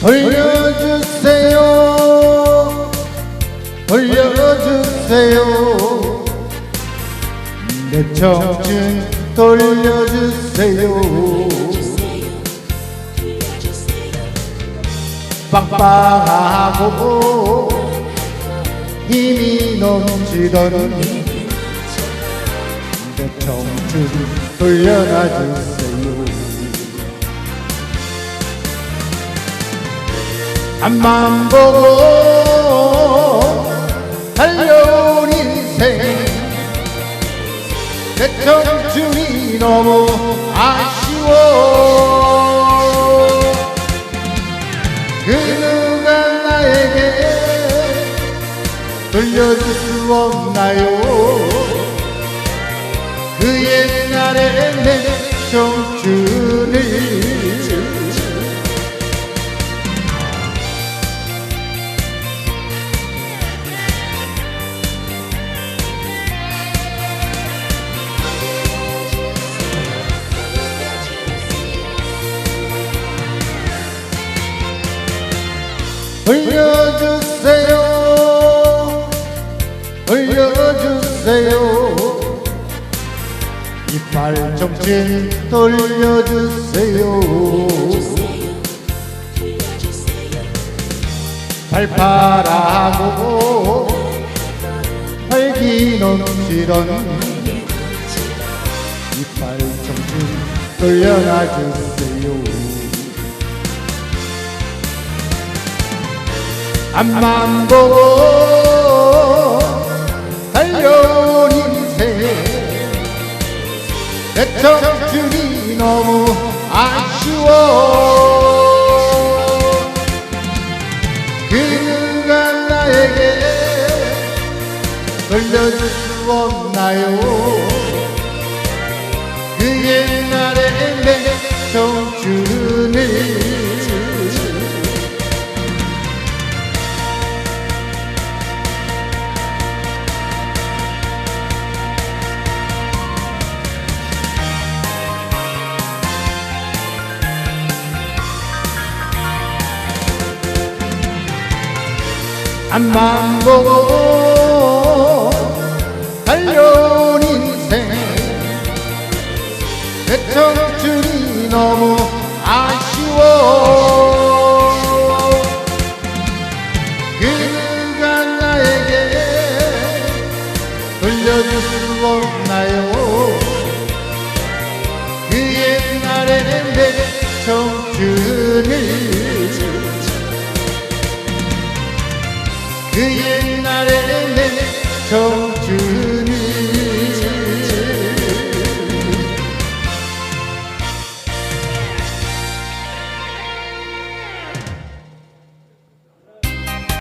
돌려주세요. 돌려주세요. 내 청춘 돌려주세요. 빵빵하고 힘이 넘치던 내 청춘 돌려놔주세요 앞만 보고 달려온 인생. 내 청춘이 너무 아쉬워. 그 누가 나에게 돌려줄 수 없나요? 그 옛날의 내 청춘을 돌려주세요. 돌려주세요. 이빨 정신 돌려주세요. 발파라고 활기 넘치던 이빨 정신 돌려놔주세요 앞만 보고 달려온 인생. 내 청춘이 너무 아쉬워. 그 누가 나에게 돌려줄 수 없나요? 그 옛날의 내 청춘을 앞만 보고 달려온 인생. 내 청춘이 너무 아쉬워. 그 누가 나에게 돌려줄 수 없나요? 그 옛날의 내 청춘을